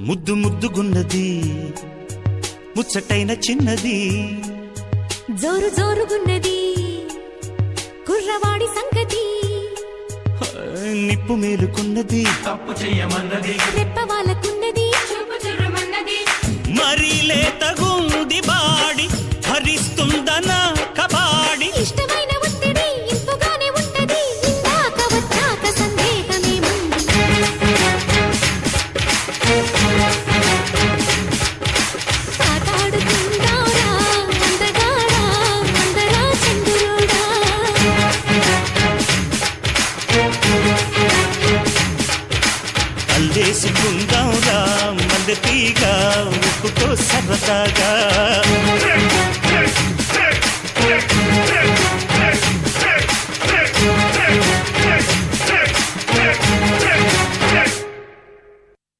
ముద్దు ముద్దుగున్నది ముచ్చటైన చిన్నది. జోరు జోరుగున్నది కుర్రవాడి సంగతి. నిప్పు మేలుకున్నది. తప్పు చెయ్యమన్నది. రెప్ప వాళ్ళకున్నది. మరీ లేతగుంది అల్లేసుకుందాం రా మల్లె తీగ ఉప్పుతో సరదాగా.